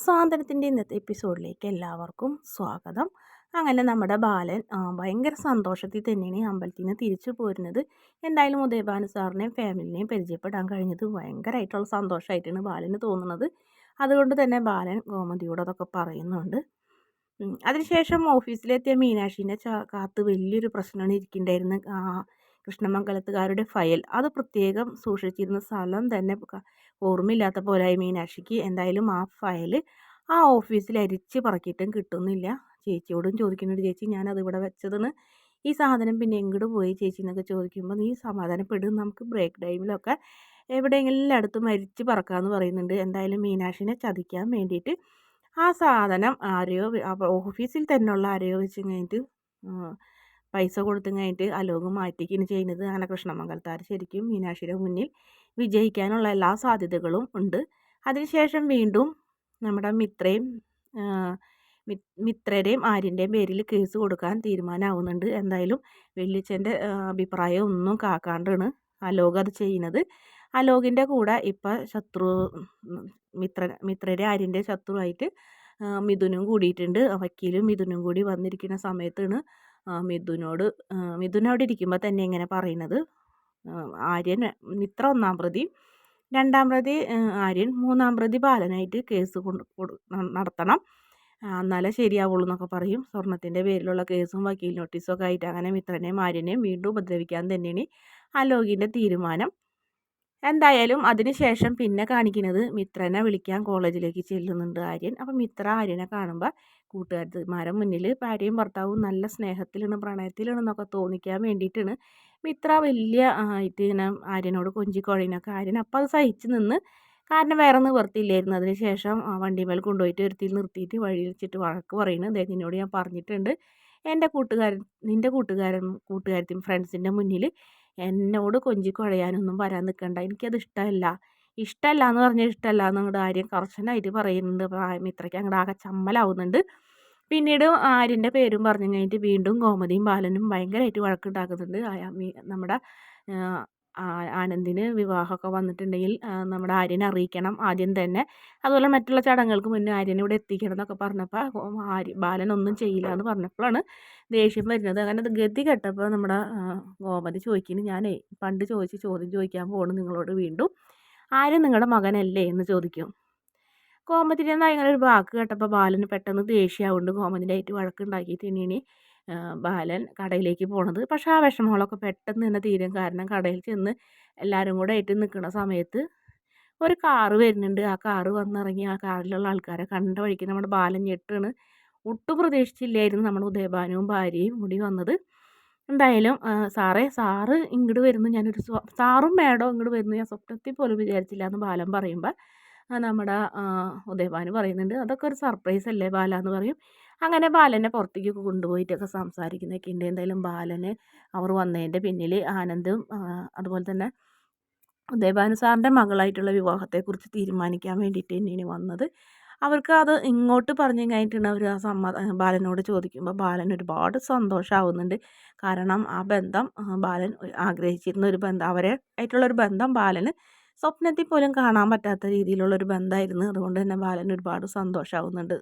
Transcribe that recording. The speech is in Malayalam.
സ്വാതന്ത്ര്യത്തിന്റെ ഇന്നത്തെ എപ്പിസോഡിലേക്ക് എല്ലാവർക്കും സ്വാഗതം. അങ്ങനെ നമ്മുടെ ബാലൻ ഭയങ്കര സന്തോഷത്തിൽ തന്നെയാണ് അമ്പലത്തിൽ നിന്ന് തിരിച്ചു പോരുന്നത്. എന്തായാലും ഉദയഭാനു സാറിനെയും ഫാമിലിനെയും പരിചയപ്പെടാൻ കഴിഞ്ഞത് ഭയങ്കരമായിട്ടുള്ള സന്തോഷമായിട്ടാണ് ബാലന് തോന്നുന്നത്. അതുകൊണ്ട് തന്നെ ബാലൻ ഗോമതിയോട് അതൊക്കെ പറയുന്നുണ്ട് അതിനുശേഷം ഓഫീസിലെത്തിയ മീനാക്ഷിനെ കാത്ത് വലിയൊരു പ്രശ്നമാണ് ഇരിക്കുന്നുണ്ടായിരുന്നത് കൃഷ്ണമംഗലത്തുകാരുടെ ഫയൽ. അത് പ്രത്യേകം സൂക്ഷിച്ചിരുന്ന സ്ഥലം തന്നെ ഓർമ്മയില്ലാത്ത പോലായി മീനാക്ഷിക്ക്. എന്തായാലും ആ ഫയൽ ആ ഓഫീസിൽ അരിച്ച് പറക്കിയിട്ടും കിട്ടുന്നില്ല. ചേച്ചിയോടും ചോദിക്കുന്നുണ്ട് ചേച്ചി ഞാനത് ഇവിടെ വെച്ചതെന്ന്. ഈ സാധനം പിന്നെ എങ്ങോട്ട് പോയി ചേച്ചി എന്നൊക്കെ ചോദിക്കുമ്പോൾ നീ സമാധാനപ്പെടും നമുക്ക് ബ്രേക്ക് ടൈമിലൊക്കെ എവിടെയെങ്കിലും അടുത്ത് മരിച്ച് പറക്കാമെന്ന് പറയുന്നുണ്ട്. എന്തായാലും മീനാക്ഷിനെ ചതിക്കാൻ വേണ്ടിയിട്ട് ആ സാധനം ആരെയോ ഓഫീസിൽ തന്നെയുള്ള ആരെയോ വെച്ച് കഴിഞ്ഞിട്ട് പൈസ കൊടുത്തും കഴിഞ്ഞിട്ട് അലോക് മാറ്റിക്കുകയാണ് ചെയ്യുന്നത് അങ്ങനെ കൃഷ്ണമംഗലത്താർ ശരിക്കും മീനാക്ഷിയുടെ മുന്നിൽ വിജയിക്കാനുള്ള എല്ലാ സാധ്യതകളും ഉണ്ട്. അതിനുശേഷം വീണ്ടും നമ്മുടെ മിത്രയും മിത്രയുടെയും ആര്യന്റെയും പേരിൽ കേസ് കൊടുക്കാൻ തീരുമാനമാവുന്നുണ്ട് എന്തായാലും വെല്ലിച്ചന്റെ അഭിപ്രായം ഒന്നും കാക്കാണ്ടാണ് അലോക് അത് ചെയ്യുന്നത്. അലോകിന്റെ കൂടെ ഇപ്പം ശത്രു മിത്ര മിത്രയുടെ ആര്യന്റെ ശത്രുവായിട്ട് മിഥുനും കൂടിയിട്ടുണ്ട്. വക്കീലും മിഥുനും കൂടി വന്നിരിക്കുന്ന സമയത്താണ് മിഥുനോട് മിഥുൻ അവിടെ ഇരിക്കുമ്പോൾ തന്നെ ഇങ്ങനെ പറയുന്നത്. ആര്യൻ മിത്ര ഒന്നാം പ്രതി രണ്ടാം പ്രതി ആര്യൻ മൂന്നാം പ്രതി ബാലനായിട്ട് കേസ് കൊണ്ട് നടത്തണം. എന്നാലേ ശരിയാവുള്ളൂ എന്നൊക്കെ പറയും. സ്വർണത്തിന്റെ പേരിലുള്ള കേസും വക്കീൽ നോട്ടീസും ഒക്കെ ആയിട്ട് അങ്ങനെ മിത്രനെയും ആര്യനെയും വീണ്ടും ഉപദ്രവിക്കാൻ തന്നെയാണ് അലോകിന്റെ തീരുമാനം. എന്തായാലും അതിനുശേഷം പിന്നെ കാണിക്കുന്നത് മിത്രനെ വിളിക്കാൻ കോളേജിലേക്ക് ചെല്ലുന്നുണ്ട് ആര്യൻ. അപ്പം മിത്ര ആര്യനെ കാണുമ്പോൾ കൂട്ടുകാരന്മാരെ മുന്നിൽ ഭാര്യയും ഭർത്താവും നല്ല സ്നേഹത്തിലാണ് പ്രണയത്തിലാണെന്നൊക്കെ തോന്നിക്കാൻ വേണ്ടിയിട്ടാണ് മിത്ര വലിയ ആയിട്ട് ഇങ്ങനെ ആര്യനോട് കൊഞ്ചിക്കൊഴയിനൊക്കെ ആര്യൻ അപ്പം അത് സഹിച്ച് നിന്ന് കാരണം വേറെ നിവർത്തിയില്ലായിരുന്നു. അതിന് ശേഷം വണ്ടിമേൽ കൊണ്ടുപോയിട്ട് ഒരുത്തിൽ നിർത്തിയിട്ട് വഴി വെച്ചിട്ട് വഴക്ക് പറയുന്നു. അദ്ദേഹം നിന്നോട് ഞാൻ പറഞ്ഞിട്ടുണ്ട്. എന്റെ കൂട്ടുകാരൻ നിന്റെ കൂട്ടുകാരൻ കൂട്ടുകാരത്തിന്റെ ഫ്രണ്ട്സിന്റെ മുന്നിൽ എന്നോട് കൊഞ്ചി കുഴയാനൊന്നും വരാൻ നിൽക്കണ്ട എനിക്കത് ഇഷ്ടമല്ല. ഇഷ്ടമല്ല എന്ന് പറഞ്ഞാൽ ഇഷ്ടമല്ല എന്ന് അങ്ങോട്ട് ആര്യം കർശനമായിട്ട് പറയുന്നുണ്ട് അപ്പോൾ മിത്രയ്ക്ക് അങ്ങോട്ട് ആകെ ചമ്മലാവുന്നുണ്ട്. പിന്നീട് ആര്യന്റെ പേരും പറഞ്ഞു കഴിഞ്ഞിട്ട് വീണ്ടും ഗോമതിയും ബാലനും ഭയങ്കരമായിട്ട് വഴക്കുണ്ടാക്കുന്നുണ്ട്. നമ്മുടെ ആനന്ദിന് വിവാഹമൊക്കെ വന്നിട്ടുണ്ടെങ്കിൽ നമ്മുടെ ആര്യനെ അറിയിക്കണം ആദ്യം തന്നെ. അതുപോലെ മറ്റുള്ള ചടങ്ങുകൾക്ക് മുന്നേ ആര്യനെ ഇവിടെ എത്തിക്കണം എന്നൊക്കെ പറഞ്ഞപ്പോൾ ആര്യ ബാലൻ ഒന്നും ചെയ്യില്ല എന്ന് പറഞ്ഞപ്പോഴാണ് ദേഷ്യം വരുന്നത്. അങ്ങനെ അത് ഗതി കെട്ടപ്പോൾ നമ്മുടെ ഗോമതി ചോദിക്കുന്നു ഞാനേ പണ്ട് ചോദിച്ച് ചോദ്യം ചോദിക്കാൻ പോകണം നിങ്ങളോട് വീണ്ടും. ആര്യൻ നിങ്ങളുടെ മകനല്ലേ? എന്ന് ചോദിക്കും. ഗോമതിന്റെ അങ്ങനെ ഒരു വാക്ക് കേട്ടപ്പോൾ ബാലന് പെട്ടെന്ന് ദേഷ്യമാവുകൊണ്ട് ഗോമതിന്റെ ആയിട്ട് വഴക്കുണ്ടാക്കിയിട്ട് തന്നെയാണ് ബാലൻ കടയിലേക്ക് പോണത്. പക്ഷേ ആ വിഷമങ്ങളൊക്കെ പെട്ടെന്ന് തന്നെ തീരും. കാരണം കടയിൽ ചെന്ന് എല്ലാവരും കൂടെ ആയിട്ട് നിൽക്കുന്ന സമയത്ത് ഒരു കാറ് വരുന്നുണ്ട്. ആ കാറ് വന്നിറങ്ങി ആ കാറിലുള്ള ആൾക്കാരെ കണ്ട വഴിക്ക് നമ്മുടെ ബാലൻ ഞെട്ടാണ്. ഒട്ടും പ്രതീക്ഷിച്ചില്ലായിരുന്നു നമ്മുടെ ഉദയഭാനുവും ഭാര്യയും കൂടി വന്നത്. എന്തായാലും സാറേ സാറ് ഇങ്ങോട്ട് വരുന്നു. ഞാനൊരു സാറും മേഡവും ഇങ്ങോട്ട് വരുന്നു. ഞാൻ സ്വപ്നത്തിൽ പോലും വിചാരിച്ചില്ല എന്ന് ബാലൻ പറയുമ്പോൾ നമ്മുടെ ഉദയഭാനു പറയുന്നുണ്ട്. അതൊക്കെ ഒരു സർപ്രൈസ് അല്ലേ ബാല എന്ന് പറയും. അങ്ങനെ ബാലനെ പുറത്തേക്ക് കൊണ്ടുപോയിട്ടൊക്കെ സംസാരിക്കുന്നതൊക്കെ ഉണ്ട്. എന്തായാലും ബാലന് അവർ വന്നതിന്റെ പിന്നിൽ ആനന്ദും അതുപോലെ തന്നെ ഉദയഭാനു സാറിന്റെ മകളായിട്ടുള്ള വിവാഹത്തെക്കുറിച്ച് തീരുമാനിക്കാൻ വേണ്ടിയിട്ട് തന്നെയാണ് വന്നത്. അവർക്ക് അത് ഇങ്ങോട്ട് പറഞ്ഞു കഴിഞ്ഞിട്ടുണ്ട് അവർ ആ സമ്മ ബാലനോട് ചോദിക്കുമ്പോൾ ബാലൻ ഒരുപാട് സന്തോഷമാവുന്നുണ്ട് കാരണം ആ ബന്ധം ബാലൻ ആഗ്രഹിച്ചിരുന്ന ഒരു ബന്ധം അവരെ ആയിട്ടുള്ളൊരു ബന്ധം ബാലന് സ്വപ്നത്തിൽ പോലും കാണാൻ പറ്റാത്ത രീതിയിലുള്ളൊരു ബന്ധമായിരുന്നു. അതുകൊണ്ട് തന്നെ ബാലൻ ഒരുപാട് സന്തോഷമാവുന്നുണ്ട്